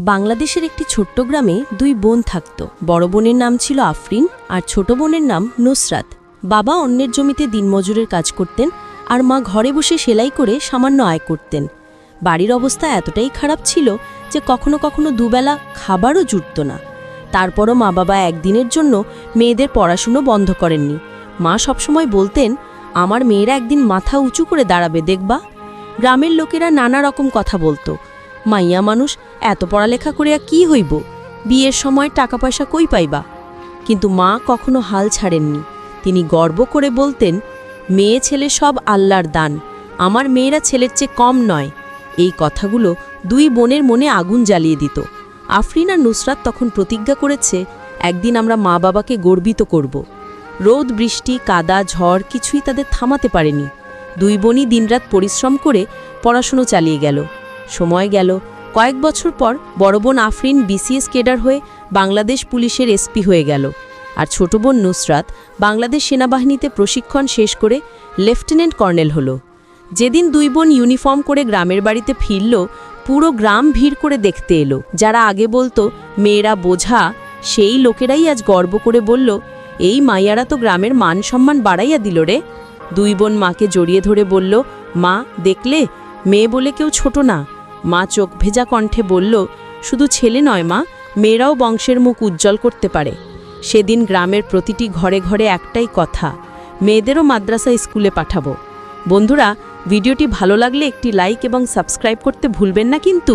বাংলাদেশের একটি ছোট্ট গ্রামে দুই বোন থাকত। বড় বোনের নাম ছিল আফরিন আর ছোট বোনের নাম নুসরাত। বাবা অন্যের জমিতে দিনমজুরের কাজ করতেন আর মা ঘরে বসে সেলাই করে সামান্য আয় করতেন। বাড়ির অবস্থা এতটাই খারাপ ছিল যে কখনো কখনো দুবেলা খাবারও জুটত না। তারপরও মা বাবা একদিনের জন্য মেয়েদের পড়াশুনো বন্ধ করেননি। মা সবসময় বলতেন, আমার মেয়েরা একদিন মাথা উঁচু করে দাঁড়াবে, দেখবা? গ্রামের লোকেরা নানা রকম কথা বলতো। মাইয়া মানুষ, এত পড়ালেখা করিয়া কি হইব? বিয়ের সময় টাকা পয়সা কই পাইবা? কিন্তু মা কখনো হাল ছাড়েননি। তিনি গর্ব করে বলতেন, মেয়ে ছেলে সব আল্লাহর দান। আমার মেয়েরা ছেলের চেয়ে কম নয়। এই কথাগুলো দুই বোনের মনে আগুন জ্বালিয়ে দিত। আফরিন আর নুসরাত তখন প্রতিজ্ঞা করেছে, একদিন আমরা মা বাবাকে গর্বিত করব। রোদ, বৃষ্টি, কাদা, ঝড় কিছুই তাদের থামাতে পারেনি। দুই বোনই দিনরাত পরিশ্রম করে পড়াশুনো চালিয়ে গেল। সময় গেল। কয়েক বছর পর বড় বোন আফরিন বিসিএস কেডার হয়ে বাংলাদেশ পুলিশের এসপি হয়ে গেল। আর ছোট বোন নুসরাত বাংলাদেশ সেনাবাহিনীতে প্রশিক্ষণ শেষ করে লেফটেন্যান্ট কর্নেল হলো। যেদিন দুই বোন ইউনিফর্ম করে গ্রামের বাড়িতে ফিরল, পুরো গ্রাম ভিড় করে দেখতে এলো। যারা আগে বলতো, মেয়েরা বোঝা, সেই লোকেরাই আজ গর্ব করে বলল, এই মাইয়ারা তো গ্রামের মান সম্মান বাড়াইয়া দিল রে দুই বোন মাকে জড়িয়ে ধরে বলল, মা, দেখলে? মেয়ে বলে কেউ ছোট না। মা চোখ ভেজা কণ্ঠে বলল, শুধু ছেলে নয় মা, মেয়েরাও বংশের মুখ উজ্জ্বল করতে পারে। সেদিন গ্রামের প্রতিটি ঘরে ঘরে একটাই কথা, মেয়েদেরও মাদ্রাসা স্কুলে পাঠাবো। বন্ধুরা, ভিডিওটি ভালো লাগলে একটি লাইক এবং সাবস্ক্রাইব করতে ভুলবেন না কিন্তু।